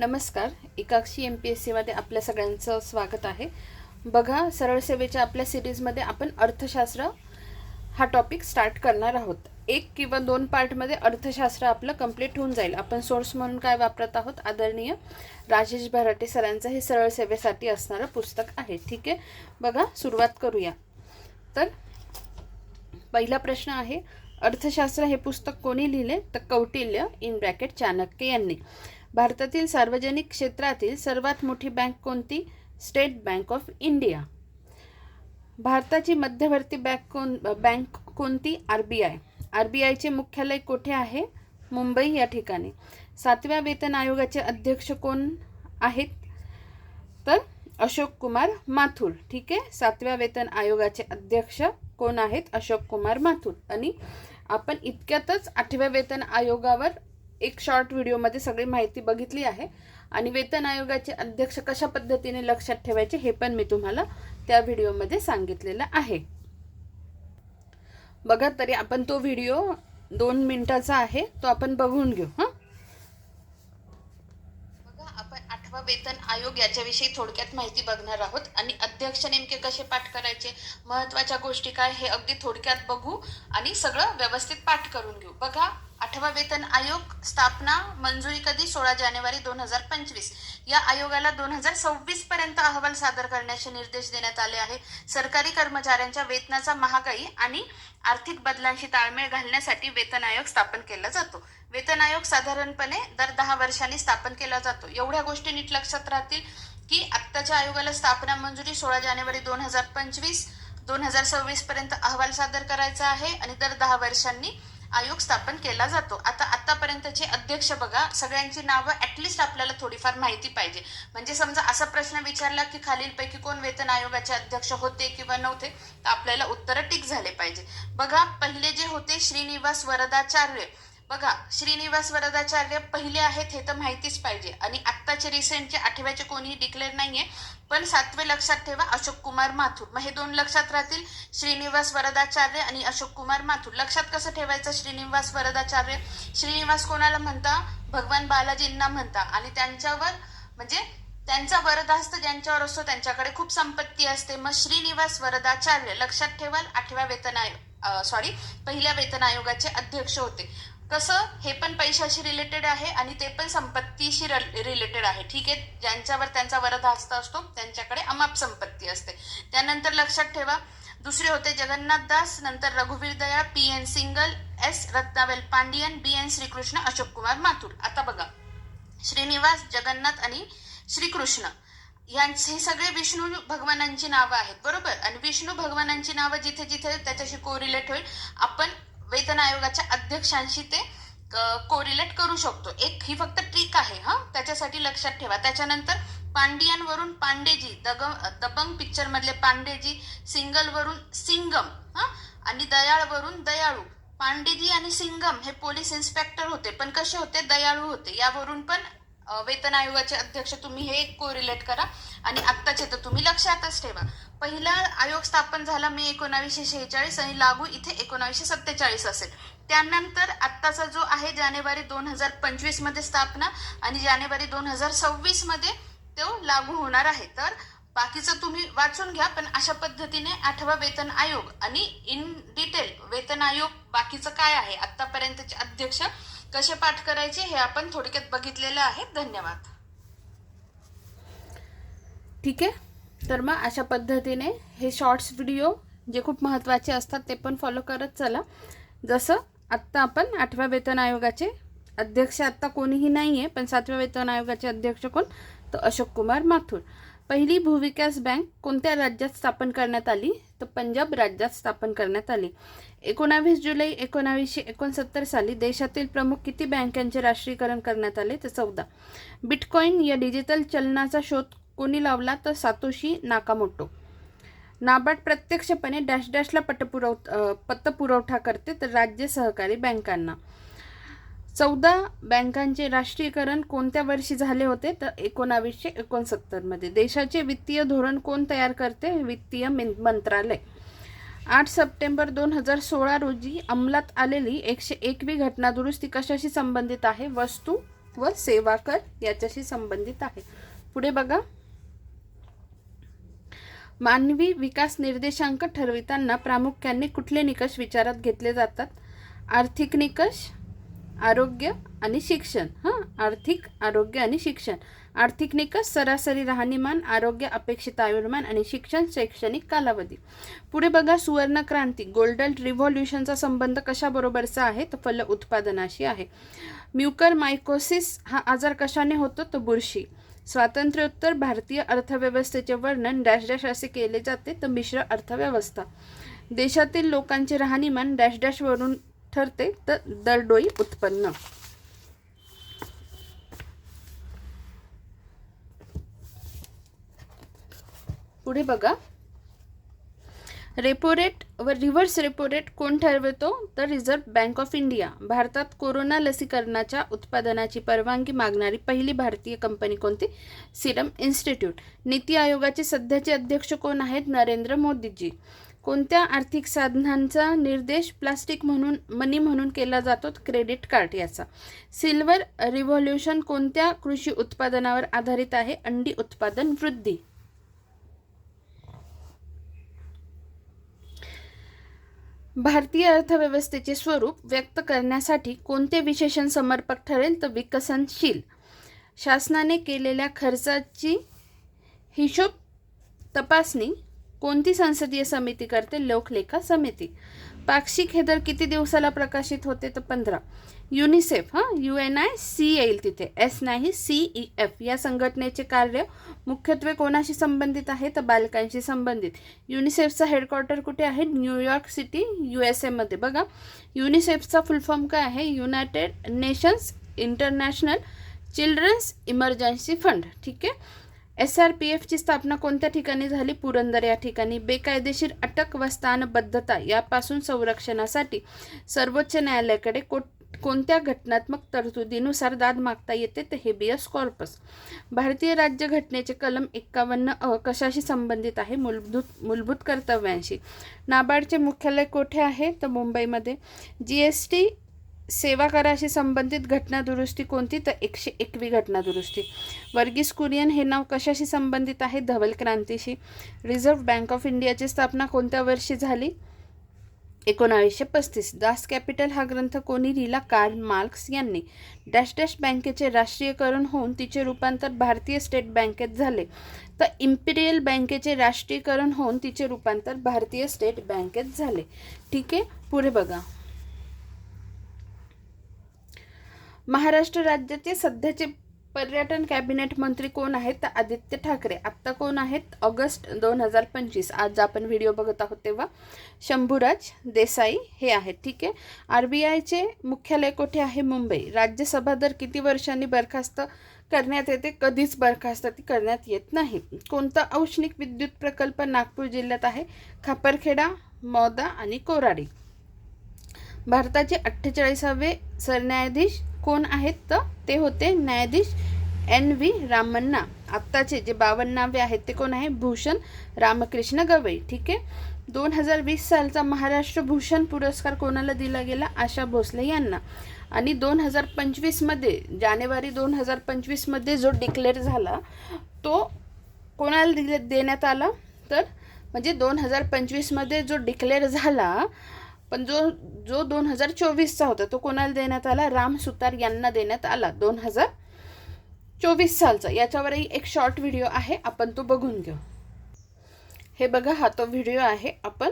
नमस्कार एकाक्षी M P S सीमध्ये आपल्या सगळ्यांचं स्वागत आहे. बघा सरळ सेवेच्या आपल्या सिरीजमध्ये आपण अर्थशास्त्र हा टॉपिक स्टार्ट करणार आहोत. एक किंवा दोन पार्टमध्ये अर्थशास्त्र आपलं कंप्लीट होऊन जाईल. आपण सोर्स म्हणून काय वापरत आहोत? आदरणीय राजेश भराटे सरांचं हे सरळ सेवेसाठी असणारं पुस्तक आहे. ठीक आहे? बघा सुरुवात करूया. तर पहिला प्रश्न आहे अर्थशास्त्र हे पुस्तक कोणी लिहिले? तर कौटिल्य इन ब्रॅकेट चाणक्य यांनी. भारतातील सार्वजनिक क्षेत्रातील सर्वात मोठी बँक कोणती? State Bank of India. भारताची मध्यवर्ती बँक कोण बँक कोणती? R B I. R B आयचे मुख्यालय कोठे आहे? मुंबई या ठिकाणी. सातव्या वेतन आयोगाचे अध्यक्ष कोण आहेत? तर अशोक कुमार माथुर. ठीक आहे? सातव्या वेतन आयोगाचे अध्यक्ष कोण आहेत? अशोक कुमार माथुर. आणि आपण इतक्यातच आठव्या वेतन आयोगावर एक शॉर्ट व्हिडिओमध्ये सगळी माहिती बघितली आहे. आणि वेतन आयोगाचे अध्यक्ष कशा पद्धतीने लक्षात ठेवायचे हे पण मी तुम्हाला त्या व्हिडिओमध्ये सांगितलेलं आहे. बघा तरी आपण तो व्हिडिओ दोन मिनटाचा आहे तो आपण बघून घेऊ हां बघा वेतन आयोग याच्याविषयी थोडक्यात माहिती बघणार आहोत. आणि अध्यक्ष नेमके कसे पाठ करायचे महत्त्वाच्या गोष्टी काय हे अगदी थोडक्यात बघू आणि सगळं व्यवस्थित पाठ करून घेऊ. बघा आठवा वेतन आयोग स्थापना मंजुरी कधी? सोळा जानेवारी दोन हजार पंचवीस. या आयोगाला दोन हजार सव्वीस पर्यंत अहवाल सादर करण्याचे निर्देश देण्यात आले आहे. सरकारी कर्मचाऱ्यांच्या वेतनाचा महागाई आणि आर्थिक बदलांशी ताळमेळ घालण्यासाठी वेतन आयोग स्थापन केला जातो. वेतन आयोग साधारणपणे दर दहा वर्षांनी स्थापन केला जातो. एवढ्या गोष्टी नीट लक्षात राहतील की आत्ताच्या आयोगाला स्थापना मंजुरी सोळा जानेवारी दोन हजार पंचवीस दोन हजार सव्वीस पर्यंत अहवाल सादर करायचा आहे आणि दर दहा वर्षांनी आयोग स्थापन केला जातो. आता आतापर्यंतचे अध्यक्ष बघा सगळ्यांची नावं ॲटलिस्ट आपल्याला थोडीफार माहिती पाहिजे. म्हणजे समजा असा प्रश्न विचारला की खालीलपैकी कोण वेतन आयोगाचे अध्यक्ष होते किंवा नव्हते तर आपल्याला उत्तरं टिक झाले पाहिजे. बघा पहिले जे होते श्रीनिवास वरदाचार्य बघा श्रीनिवास वरदाचार्य पहिले आहेत हे तर माहितीच पाहिजे. आणि आत्ताचे रिसेंटचे आठव्याचे कोणीही डिक्लेअर नाहीये पण सातवे लक्षात ठेवा अशोक कुमार माथूर. मग हे दोन लक्षात राहतील श्रीनिवास वरदाचार्य आणि अशोक कुमार माथूर. लक्षात कसं ठेवायचं श्रीनिवास वरदाचार्य श्रीनिवास कोणाला म्हणता? भगवान बालाजींना म्हणता. आणि त्यांच्यावर म्हणजे त्यांचा वरदास्त ज्यांच्यावर असतो त्यांच्याकडे खूप संपत्ती असते. मग श्रीनिवास वरदाचार्य लक्षात ठेवाल आठव्या वेतन आयोग सॉरी पहिल्या वेतन आयोगाचे अध्यक्ष होते. कसं? हे पण पैशाशी रिलेटेड आहे आणि ते पण संपत्तीशी रिलेटेड आहे. ठीक आहे? ज्यांच्यावर त्यांचा वरदहस्त असतो त्यांच्याकडे अमाप संपत्ती असते. त्यानंतर लक्षात ठेवा दुसरे होते जगन्नाथ दास नंतर रघुवीर Daya P N Singhal S Ratnavel Pandian B N Srikrishna Ashok Kumar Mathur. आता बघा श्रीनिवास जगन्नाथ आणि श्रीकृष्ण यांचे सगळे विष्णू भगवानांची नावं आहेत बरोबर? आणि विष्णू भगवानांची नावं जिथे जिथे त्याच्याशी कोरिलेट होईल आपण वेतन आयोगाच्या अध्यक्षांशी ते कोरिलेट करू शकतो. एक ही फक्त ट्रिक आहे हा? त्याच्यासाठी लक्षात ठेवा. त्याच्यानंतर पांडियनवरून पांडेजी दग दबंग पिक्चर मधले पांडेजी सिंगल वरून सिंगम हा? आणि दयाळवरून दयाळू. पांडेजी आणि सिंगम हे पोलीस इन्स्पेक्टर होते पण कसे होते? दयाळू होते. यावरून पण वेतन आयोगाचे अध्यक्ष तुम्ही हे कोरिलेट करा. आणि आत्ताचे तर तुम्ही लक्षातच ठेवा. पहिला आयोग स्थापन झाला मे एकोणावीसशे शेहेचाळीस आणि लागू इथे एकोणावीसशे सत्तेचाळीस असेल. त्यानंतर आत्ताचा जो आहे जानेवारी दोन हजार पंचवीसमध्ये स्थापना आणि जानेवारी दोन हजार सव्वीसमध्ये तो लागू होणार आहे. तर बाकीचं तुम्ही वाचून घ्या पण अशा पद्धतीने आठवा वेतन आयोग आणि इन डिटेल वेतन आयोग बाकीचं काय आहे? आतापर्यंतचे अध्यक्ष कसे पाठ करायचे हे आपण थोडक्यात बघितलेलं आहे. धन्यवाद. ठीक आहे? तर मग अशा पद्धतीने हे शॉर्ट्स व्हिडिओ जे खूप महत्त्वाचे असतात ते पण फॉलो करत चला. जसं आत्ता आपण आठव्या वेतन आयोगाचे अध्यक्ष आत्ता कोणीही नाही आहे पण सातव्या वेतन आयोगाचे अध्यक्ष कोण? तर अशोक कुमार माथुर. पहिली भूविकास बँक कोणत्या राज्यात स्थापन करण्यात आली? तर पंजाब राज्यात स्थापन करण्यात आली. एकोणावीस जुलै एकोणावीसशे एकोणसत्तर साली देशातील प्रमुख किती बँकांचे राष्ट्रीयकरण करण्यात आले तर चौदा. बिटकॉईन या डिजिटल चलनाचा शोध कोणी लावला तर सातोशी नाकामोटो. नाबार्ड प्रत्यक्षपणे डॅश डॅशला पटपुरव पतपुरवठा करते तर राज्य सहकारी बँकांना. चौदा बँकांचे राष्ट्रीयकरण कोणत्या वर्षी झाले होते? तर एकोणावीसशे एकोणसत्तरमध्ये देशाचे वित्तीय धोरण कोण तयार करते? वित्तीय मंत्रालय. आठ सप्टेंबर दोन हजार सोळा रोजी अंमलात आलेली एकशे एकवी घटना दुरुस्ती कशाशी संबंधित आहे? वस्तू व सेवा कर याच्याशी संबंधित आहे. पुढे बघा. मानवी विकास निर्देशांक ठरविताना प्रामुख्याने कुठले निकष विचारात घेतले जातात? आर्थिक निकष आरोग्य आणि शिक्षण हां आर्थिक आरोग्य आणि शिक्षण. आर्थिक निकष सरासरी राहणीमान आरोग्य अपेक्षित आयुर्मान आणि शिक्षण शैक्षणिक कालावधी. पुढे बघा सुवर्ण क्रांती. गोल्डन रिव्हॉल्युशनचा संबंध कशाबरोबरचा आहे? तर फल उत्पादनाशी आहे. म्युकर मायकोसिस हा आजार कशाने होतो? तर बुरशी. स्वातंत्र्योत्तर भारतीय अर्थव्यवस्थेचे वर्णन डॅश डॅश असे केले जाते तर मिश्र अर्थव्यवस्था. देशातील लोकांचे राहणीमान डॅश डॅशवरून ठरते तर दरडोई उत्पन्न. पुढे बघा. रेपो रेट व रिव्हर्स रेपो रेट कोण ठरवतो? तर रिझर्व्ह बँक ऑफ इंडिया भारतात कोरोना लसीकरणाच्या उत्पादनाची परवानगी मागणारी पहिली भारतीय कंपनी कोणती? सिरम इन्स्टिट्यूट नीती आयोगाचे सध्याचे अध्यक्ष कोण आहेत? नरेंद्र मोदीजी. कोणत्या आर्थिक साधनांचा निर्देश प्लास्टिक म्हणून मनी म्हणून केला जातो? क्रेडिट कार्ड याचा. सिल्वर रिव्हॉल्युशन कोणत्या कृषी उत्पादनावर आधारित आहे? अंडी उत्पादन वृद्धी. भारतीय अर्थव्यवस्थेचे स्वरूप व्यक्त करण्यासाठी कोणते विशेषण समर्पक ठरेल? तर विकसनशील. शासनाने केलेल्या खर्चाची हिशोब तपासणी. कोणती संसदीय समिती करते? लोकलेखा समिती. पाक्षिक हे दर किती दिवसाला प्रकाशित होते? तर पंधरा. युनिसेफ हां? यू एन आय सी येईल तिथे. एस नाही सी ई एफ. या संघटनेचे कार्य मुख्यत्वे कोणाशी संबंधित आहे? तर बालकांशी संबंधित. युनिसेफचा हेडक्वार्टर कुठे आहे? New York city U S एमध्ये बघा युनिसेफचा फुल फॉर्म काय आहे? United Nations International Children's Emergency Fund. ठीक आहे? एस आर पी एफची स्थापना कोणत्या ठिकाणी झाली? पुरंदर या ठिकाणी. बेकायदेशीर अटक व स्थानबद्धता यापासून संरक्षणासाठी सर्वोच्च न्यायालयाकडे को कोणत्या घटनात्मक तरतुदीनुसार दाद मागता येते ते हेबियस कॉर्पस. भारतीय राज्यघटनेचे कलम एक्कावन्न अ कशाशी संबंधित आहे? मूलभूत मूलभूत कर्तव्यांशी. नाबार्डचे मुख्यालय कोठे आहे? तर मुंबईमध्ये. जी एस टी सेवा कराशी संबंधित घटना दुरुस्ती कोणती? तर एकशे एकवी घटना दुरुस्ती वर्गीस कुरियन हे नाव कशाशी संबंधित आहे? धवल क्रांतीशी. रिझर्व्ह बँक ऑफ इंडियाची स्थापना कोणत्या वर्षी झाली? एकोणावीसशे पस्तीस. दास कॅपिटल हा ग्रंथ कोणी लिहिला? कार्ल मार्क्स यांनी. डॅश डॅश बँकेचे राष्ट्रीयकरण होऊन तिचे रूपांतर भारतीय स्टेट बँकेत झाले. तर इम्पिरियल बँकेचे राष्ट्रीयकरण होऊन तिचे रूपांतर भारतीय स्टेट बँकेत झाले. ठीक आहे? पुढे बघा. महाराष्ट्र राज्याचे सध्याचे पर्यटन कॅबिनेट मंत्री कोण आहेत तर आदित्य ठाकरे. आत्ता कोण आहेत? ऑगस्ट दोन हजार पंचवीस. आज आपण व्हिडिओ बघत आहोत तेव्हा शंभूराज देसाई हे आहेत. ठीक आहे? आर बी आयचे मुख्यालय कोठे आहे? मुंबई. राज्यसभा दर किती वर्षांनी बरखास्त करण्यात येते? कधीच बरखास्त ती करण्यात येत नाही. कोणता औष्णिक विद्युत प्रकल्प नागपूर जिल्ह्यात आहे? खापरखेडा मौदा आणि कोराडी. भारताचे अठ्ठेचाळीसावे सरन्यायाधीश कोण आहेत तर ते होते न्यायाधीश एन व्ही रामण्णा आत्ताचे जे बावन्नावे आहेत ते कोण आहे? भूषण रामकृष्ण गवई. ठीक आहे? दोन हजार वीस सालचा महाराष्ट्र भूषण पुरस्कार कोणाला दिला गेला? आशा भोसले यांना. आणि दोन हजार पंचवीसमध्ये जानेवारी दोन हजार पंचवीसमध्ये जो डिक्लेअर झाला तो कोणाला दिले देण्यात आला? तर म्हणजे दोन हजार पंचवीसमध्ये जो डिक्लेअर झाला पण जो जो दोन हजार चोवीसचा होता तो कोणाला देण्यात आला? राम सुतार यांना देण्यात आला दोन हजार चोवीस सालचा. याच्यावरही एक शॉर्ट व्हिडिओ आहे आपण तो बघून घेऊ. हे बघा हा तो व्हिडिओ आहे आपण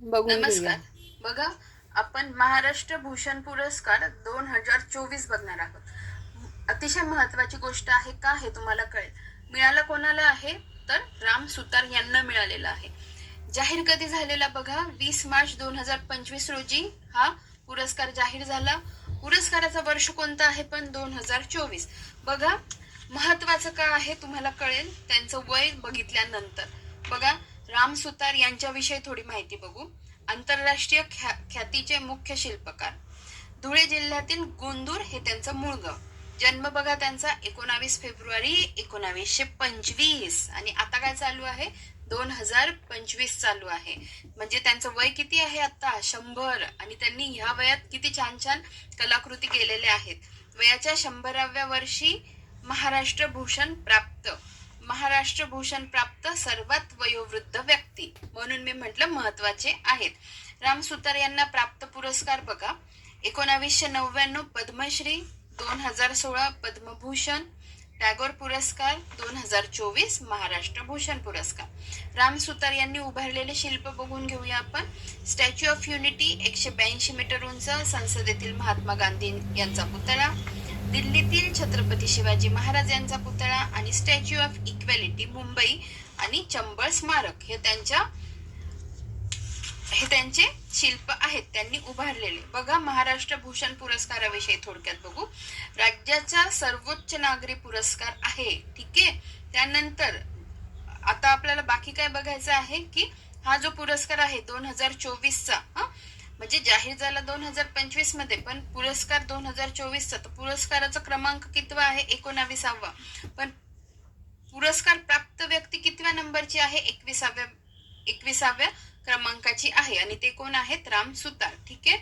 बघून घेऊया. नमस्कार. बघा आपण महाराष्ट्र भूषण पुरस्कार दोन हजार चोवीस बघणार आहोत. अतिशय महत्वाची गोष्ट आहे का हे तुम्हाला कळेल. मिळालं कोणाला आहे? तर राम सुतार यांना मिळालेला आहे. जाहीर कधी झालेला बघा वीस मार्च दोन हजार पंचवीस रोजी हा पुरस्कार जाहीर झाला. पुरस्काराचं वर्ष कोणतं आहे पण दोन हजार चोवीस. बघा महत्वाचं का आहे तुम्हाला कळेल त्यांचं वय बघितल्यानंतर. बघा राम सुतार यांच्याविषयी थोडी माहिती बघू. आंतरराष्ट्रीय ख्या ख्यातीचे मुख्य शिल्पकार. धुळे जिल्ह्यातील गोंदूर हे त्यांचं मूळ गाव. जन्म बघा त्यांचा एकोणावीस फेब्रुवारी एकोणावीसशे पंचवीस. आणि आता काय चालू आहे? दोन हजार पंचवीस चालू आहे. म्हणजे त्यांचं वय किती आहे आता शंभर. आणि त्यांनी ह्या वयात किती छान छान कलाकृती केलेल्या आहेत. वयाच्या शंभराव्या वर्षी महाराष्ट्र भूषण प्राप्त. महाराष्ट्र भूषण प्राप्त सर्वात वयोवृद्ध व्यक्ती म्हणून मी म्हटलं महत्त्वाचे आहेत. राम सुतार यांना प्राप्त पुरस्कार बघा. एकोणावीसशे नव्याण्णव पद्मश्री दोन हजार सोळा पद्मभूषण टॅगोर पुरस्कार दोन हजार चोवीस महाराष्ट्र भूषण पुरस्कार. राम सुतार यांनी उभारलेले शिल्प बघून घेऊया आपण. स्टॅच्यू ऑफ युनिटी एकशे ब्याऐंशी मीटर उंच संसदेतील महात्मा गांधी यांचा पुतळा दिल्लीतील छत्रपती शिवाजी महाराज यांचा पुतळा आणि स्टॅच्यू ऑफ इक्वॅलिटी मुंबई आणि चंबळ स्मारक हे त्यांच्या हे त्यांचे शिल्प आहेत त्यांनी उभारलेले. बघा महाराष्ट्र भूषण पुरस्काराविषयी थोडक्यात बघू. राज्याचा सर्वोच्च नागरी पुरस्कार आहे ठीक आहे? त्यानंतर आता आपल्याला बाकी काय बघायचं आहे की हा जो पुरस्कार आहे दोन हजार चोवीसचा हा? म्हणजे जाहीर झाला दोन हजार पंचवीसमध्ये पण पुरस्कार दोन हजार चोवीसचा तर पुरस्काराचा क्रमांक कितवा आहे? एकोणावीसावा. पण पुरस्कार प्राप्त व्यक्ती कितव्या नंबरची आहे? एकविसाव्या एकविसाव्या क्रमांकाची आहे. आणि ते कोण आहेत? राम सुतार. ठीक आहे?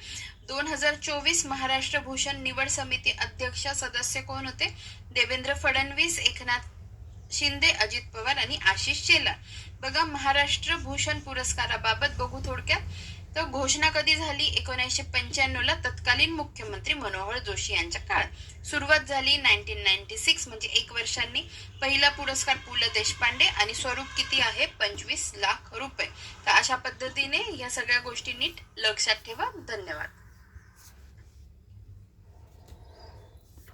दोन हजार चोवीस महाराष्ट्र भूषण निवड समिती अध्यक्ष सदस्य कोण होते? देवेंद्र फडणवीस एकनाथ शिंदे अजित पवार आणि आशिष शेलार. बघा महाराष्ट्र भूषण पुरस्काराबाबत बघू थोडक्यात. तर घोषणा कधी झाली? एकोणीसशे पंच्याण्णव ला तत्कालीन मुख्यमंत्री मनोहर जोशी यांच्या काळात. सुरुवात झाली नाईन्टीन नाईन्टी सिक्स म्हणजे एक वर्षांनी. पहिला पुरस्कार पु ल देशपांडे आणि स्वरूप किती आहे? पंचवीस लाख रुपये. तर अशा पद्धतीने या सगळ्या गोष्टी नीट लक्षात ठेवा. धन्यवाद.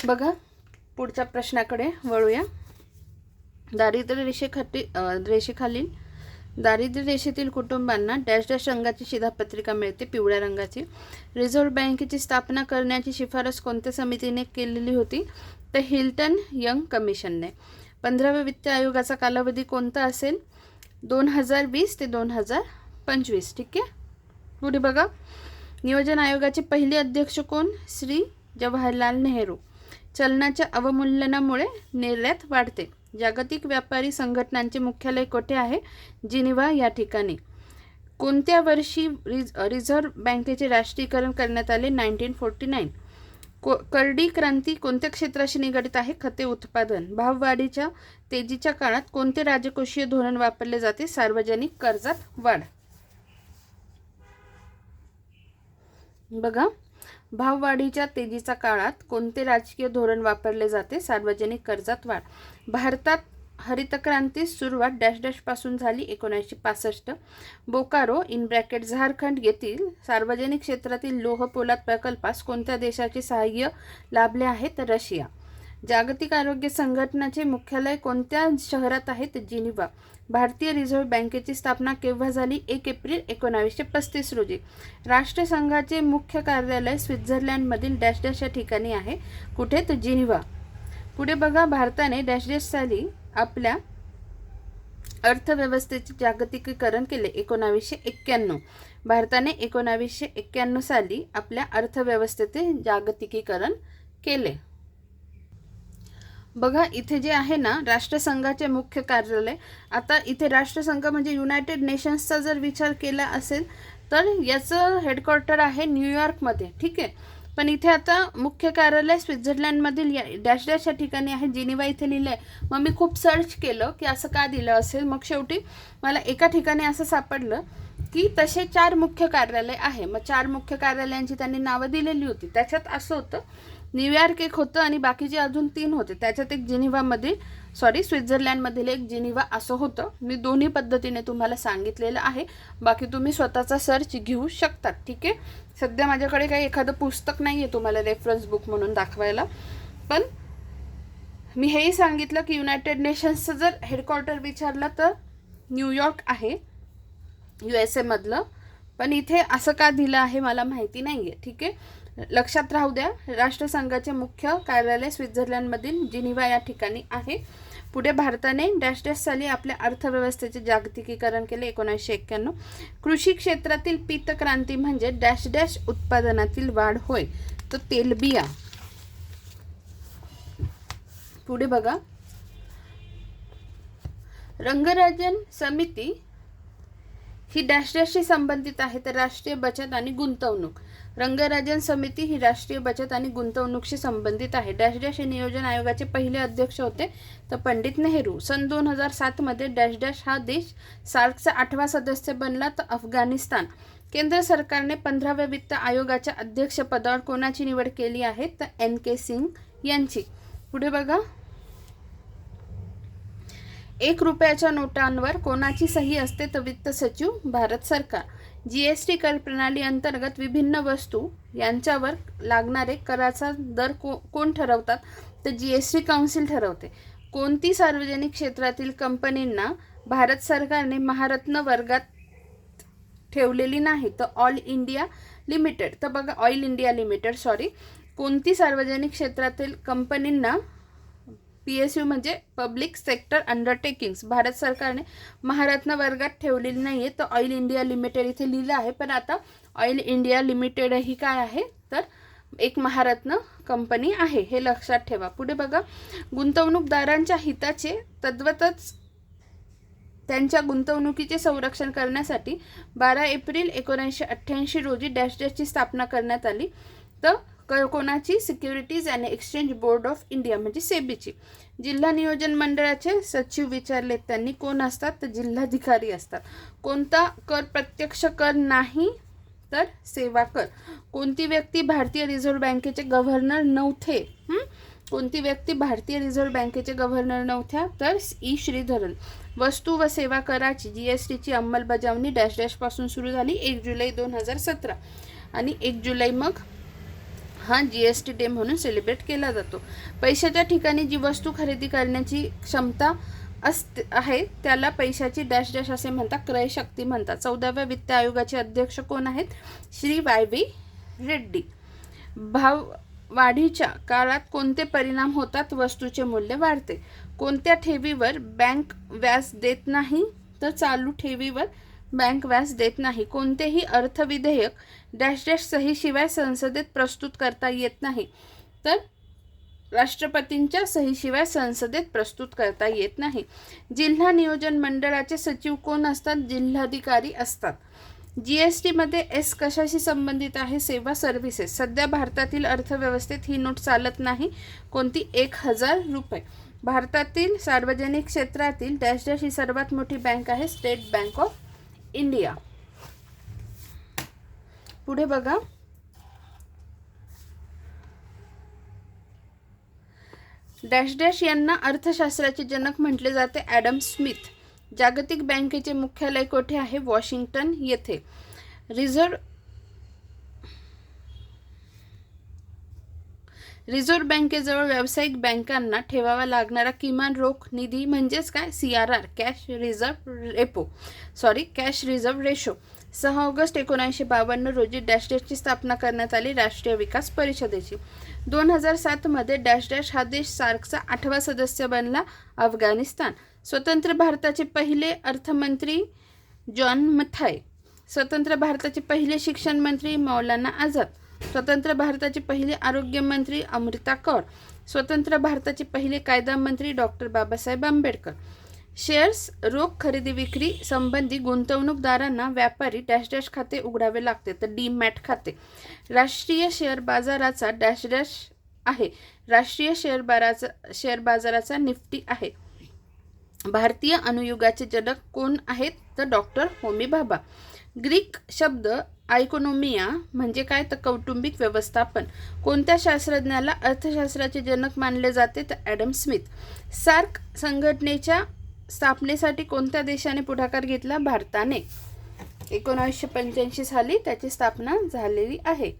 बघा पुढच्या प्रश्नाकडे वळूया. दारिद्र्य रेषेखाली रेषेखालील दारिद्र्य रेषेतील कुटुंबांना डॅश डॅश रंगाची शिधापत्रिका मिळते पिवळ्या रंगाची. रिझर्व्ह बँकेची स्थापना करण्याची शिफारस कोणत्या समितीने केलेली होती? तर हिल्टन यंग कमिशनने. पंधराव्या वित्त आयोगाचा कालावधी कोणता असेल? दोन हजार वीस ते दोन हजार पंचवीस. ठीक आहे? पुढे बघा. नियोजन आयोगाचे पहिले अध्यक्ष कोण? श्री जवाहरलाल नेहरू. चलनाच्या अवमूल्यनामुळे निर्यात वाढते. जागतिक व्यापारी संघटनांचे मुख्यालय कोठे आहे? जिनिव्हा या ठिकाणी. कोणत्या वर्षी रिझ रिझर्व्ह बँकेचे राष्ट्रीयकरण करण्यात आले? Nineteen forty nine. को करडी क्रांती कोणत्या क्षेत्राशी निगडित आहे? खते उत्पादन. भाववाढीच्या तेजीच्या काळात कोणते राजकोषीय धोरण वापरले जाते? सार्वजनिक कर्जात वाढ. बघा. भाववाढीच्या तेजीच्या काळात कोणते राजकीय धोरण वापरले जाते? सार्वजनिक कर्जात वाढ. भारतात हरितक्रांती सुरुवात डॅश डॅशपासून झाली एकोणीसशे पासष्ट. बोकारो इन ब्रॅकेट झारखंड येथील सार्वजनिक क्षेत्रातील लोह पोलाद प्रकल्पास कोणत्या देशाचे सहाय्य लाभले आहे? तर रशिया. जागतिक आरोग्य संघटनाचे मुख्यालय कोणत्या शहरात आहे तर जिनिव्हा. भारतीय रिझर्व्ह बँकेची स्थापना केव्हा झाली? एक एप्रिल एकोणावीसशे पस्तीस रोजी. राष्ट्रसंघाचे मुख्य कार्यालय स्वित्झर्लंडमधील डॅश डॅश या ठिकाणी आहे. कुठे तर जिनिव्हा. पुढे बघा भारताने डॅश डॅश साली आपल्या अर्थव्यवस्थेचे जागतिकीकरण केले. एकोणावीसशे एक्क्याण्णव. भारताने एकोणावीसशे एक्क्याण्णव साली आपल्या अर्थव्यवस्थेचे जागतिकीकरण केले. बघा इथे जे आहे ना राष्ट्रसंघाचे मुख्य कार्यालय आता इथे राष्ट्रसंघ म्हणजे युनायटेड नेशन्सचा जर विचार केला असेल तर याचं हेडक्वार्टर आहे न्यूयॉर्कमध्ये ठीक आहे? पण इथे आता मुख्य कार्यालय स्वित्झर्लंडमधील या डॅश डॅश या ठिकाणी आहे जिनिवा इथे लिहिलं आहे. मग मी खूप सर्च केलं की असं का दिलं असेल? मग शेवटी मला एका ठिकाणी असं सापडलं की तसे चार मुख्य कार्यालय आहे. मग चार मुख्य कार्यालयांची त्यांनी नावं दिलेली होती. त्याच्यात असं होतं न्यूयॉर्क एक होतं आणि बाकीचे अजून तीन होते त्याच्यात एक जिनिव्हामध्ये सॉरी स्वित्झर्लंडमधील एक जिनिव्हा असं होतं. मी दोन्ही पद्धतीने तुम्हाला सांगितलेलं आहे. बाकी तुम्ही स्वतःचा सर्च घेऊ शकतात ठीक आहे? सध्या माझ्याकडे काही एखादं पुस्तक नाही आहे तुम्हाला रेफरन्स बुक म्हणून दाखवायला. पण मी हेही सांगितलं की युनायटेड नेशन्सचं जर हेडक्वार्टर विचारलं तर न्यूयॉर्क आहे यू एस एमधलं पण इथे असं का दिलं आहे मला माहिती नाही आहे ठीक आहे? लक्षात राहू द्या राष्ट्रसंघाचे मुख्य कार्यालय स्वित्झर्लंडमधील जिनिव्हा या ठिकाणी आहे. पुढे भारताने डॅश डॅश साली आपल्या अर्थव्यवस्थेचे जागतिकीकरण केले एकोणीसशे एक्क्याण्णव. कृषी क्षेत्रातील पीतक्रांती म्हणजे डॅश डॅश उत्पादनातील वाढ होय तर तेलबिया पुढे बघा. रंगराजन समिती ही डॅश डॅशशी संबंधित आहे तर राष्ट्रीय बचत आणि गुंतवणूक. रंगराजन समिती ही राष्ट्रीय बचत आणि गुंतवणूकशी संबंधित आहे. डॅश डॅश हे नियोजन आयोगाचे पहिले अध्यक्ष होते. तर पंडित नेहरू सन दोन हजार सातमध्ये डॅश डॅश हा देश सार्कचा आठवा सदस्य बनला तर अफगाणिस्तान. केंद्र सरकारने पंधराव्या वित्त आयोगाच्या अध्यक्षपदावर कोणाची निवड केली आहे? तर एन के सिंग यांची. पुढे बघा. एक रुपयाच्या नोटांवर कोणाची सही असते तर वित्त सचिव भारत सरकार. जी एस टी कर प्रणाली अंतर्गत विभिन्न वस्तू यांच्यावर लागणारे कराचा दर को कोण ठरवतात? तर जी एस टी काउन्सिल ठरवते. कोणती सार्वजनिक क्षेत्रातील कंपनींना भारत सरकारने महारत्न वर्गात ठेवलेली नाही तर ऑल इंडिया लिमिटेड तर बघा ऑइल इंडिया लिमिटेड सॉरी कोणती सार्वजनिक क्षेत्रातील कंपनींना पी एस यू म्हणजे पब्लिक सेक्टर अंडरटेकिंग्स भारत सरकारने महारत्न वर्गात ठेवलेली नाही आहे तर ऑइल इंडिया लिमिटेड इथे लिहिलं आहे. पण आता ऑइल इंडिया लिमिटेड ही काय आहे? तर एक महारत्न कंपनी आहे हे लक्षात ठेवा. पुढे बघा गुंतवणूकदारांच्या हिताचे तद्वतच त्यांच्या गुंतवणुकीचे संरक्षण करण्यासाठी बारा एप्रिल एकोणीसशे अठ्ठ्याऐंशी रोजी डॅश डॅशची स्थापना करण्यात आली. तर क- कोणाची securities and exchange board of India म्हणजे सेबीची. जिल्हा नियोजन मंडळाचे सचिव विचारले त्यांनी कोण असतात? तर जिल्हाधिकारी असतात. कोणता कर प्रत्यक्ष कर नाही तर सेवा कर. कोणती व्यक्ती भारतीय रिझर्व्ह बँकेचे गव्हर्नर नव्हते? कोणती व्यक्ती भारतीय रिझर्व्ह बँकेचे गव्हर्नर नव्हत्या? तर ई. श्रीधरन. वस्तू व सेवा कराची जी एस टीची अंमलबजावणी डॅश डॅशपासून सुरू झाली एक जुलै दोन हजार सतरा. आणि एक जुलै मग हा जी एस टी डे म्हणून सेलिब्रेट केला जातो. पैशाच्या ठिकाणी जी वस्तू खरेदी करण्याची क्षमता असते आहे त्याला पैशाची डॅश डॅश असे म्हणतात क्रयशक्ती म्हणतात. चौदाव्या वित्त आयोगाचे अध्यक्ष कोण आहेत? Shri Y V Reddy. भाव वाढीच्या काळात कोणते परिणाम होतात? वस्तूचे मूल्य वाढते. कोणत्या ठेवीवर बँक व्याज देत नाही तर चालू ठेवीवर बँक व्याज देत नाही. कोणतेही अर्थविधेयक डॅश डॅश सहीशिवाय संसदेत प्रस्तुत करता येत नाही. तर राष्ट्रपतींच्या सहीशिवाय संसदेत प्रस्तुत करता येत नाही. जिल्हा नियोजन मंडळाचे सचिव कोण असतात? जिल्हाधिकारी असतात. जी एस टीमध्ये एस कशाशी संबंधित आहे? सेवा सर्व्हिसेस. सध्या भारतातील अर्थव्यवस्थेत ही नोट चालत नाही. कोणती? एक हजार रुपये. भारतातील सार्वजनिक क्षेत्रातील डॅश डॅश ही सर्वात मोठी बँक आहे स्टेट बँक ऑफ इंडिया. पुढे बघा. डॅश डॅश यांना अर्थशास्त्राचे जनक म्हटले जाते ॲडम स्मिथ. जागतिक बँकेचे मुख्यालय कोठे आहे? वॉशिंग्टन येथे. रिझर्व्ह रिझर्व्ह बँकेजवळ व्यावसायिक बँकांना ठेवावा लागणारा किमान रोख निधी म्हणजेच काय? C R R cash reserve repo sorry cash reserve ratio सहा ऑगस्ट एकोणीसशे बावन्न रोजी डॅश डॅशची स्थापना करण्यात आली राष्ट्रीय विकास परिषदेची. दोन हजार सातमध्ये डॅश डॅश हा देश सार्कचा आठवा सदस्य बनला अफगाणिस्तान. स्वतंत्र भारताचे पहिले अर्थमंत्री जॉन मथाय. स्वतंत्र भारताचे पहिले शिक्षण मंत्री मौलाना आझाद. स्वतंत्र भारताचे पहिले आरोग्यमंत्री अमृता कौर स्वतंत्र भारताचे पहिले कायदा मंत्री डॉक्टर बाबासाहेब आंबेडकर. शेअर्स रोख खरेदी विक्री संबंधी गुंतवणूकदारांना व्यापारी डॅश डॅश खाते उघडावे लागते तर डी मॅट खाते. राष्ट्रीय शेअर बाजाराचा डॅश डॅश आहे. राष्ट्रीय शेअर बाराचा शेअर बाजाराचा निफ्टी आहे. भारतीय अनुयुगाचे जनक कोण आहेत? तर डॉक्टर होमी भाभा ग्रीक शब्द आयकोनोमिया म्हणजे काय? तर कौटुंबिक व्यवस्थापन. कोणत्या शास्त्रज्ञाला अर्थशास्त्राचे जनक मानले जाते? तर ॲडम स्मिथ. सार्क संघटनेच्या स्थापनेसाठी कोणत्या देशाने पुढाकार घेतला? भारताने. एकोणीसशे पंच्याऐंशी साली त्याची स्थापना झालेली आहे.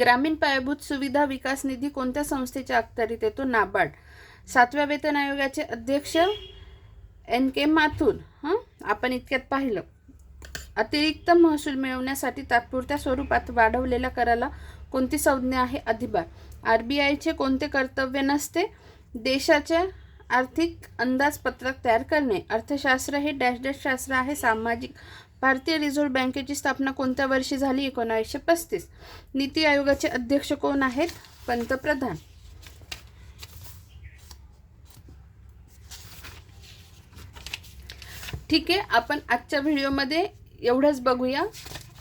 ग्रामीण पायाभूत सुविधा विकास निधी कोणत्या संस्थेच्या अखत्यारीत येतो? नाबार्ड. सातव्या वेतन आयोगाचे अध्यक्ष एन के माथुर. हां? आपण इतक्यात पाहिलं. अतिरिक्त महसूल मिळवण्यासाठी तात्पुरत्या स्वरूपात वाढवलेल्या कराला कोणती संज्ञा आहे? अधिभार आर बी आयचे कोणते कर्तव्य नसते? देशाचे आर्थिक अंदाजपत्रक तयार करणे. अर्थशास्त्र हे डॅश डॅश शास्त्र आहे. सामाजिक भारतीय रिझर्व्ह बँकेची स्थापना कोणत्या वर्षी झाली? एकोणावीसशे पस्तीस. नीती आयोगाचे अध्यक्ष कोण आहेत? पंतप्रधान. ठीक आहे आपण आजच्या व्हिडिओमध्ये एवढंच बघूया.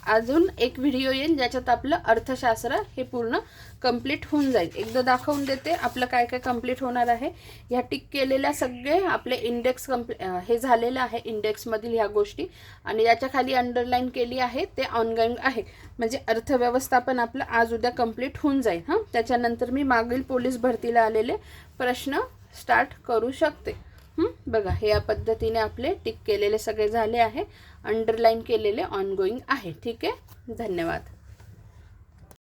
अजून एक व्हिडिओ येईल ज्याच्यात आपलं अर्थशास्त्र हे पूर्ण कंप्लीट होऊन जाईल. एकदा दाखवून देते आपलं काय काय कंप्लीट होणार आहे. ह्या टिक केलेल्या सगळे आपले इंडेक्स कम्प्ली हे झालेलं आहे इंडेक्समधील ह्या गोष्टी. आणि याच्या खाली अंडरलाईन केली आहे ते ऑनगोईंग आहे. म्हणजे अर्थव्यवस्थापन आपलं आज उद्या कंप्लीट होऊन जाईल हां. त्याच्यानंतर मी मागील पोलीस भरतीला आलेले प्रश्न स्टार्ट करू शकते. बघा हे या पद्धतीने आपले टिक केलेले सगळे झाले आहे. अंडरलाईन केलेले ऑनगोईंग आहे. ठीक आहे? धन्यवाद.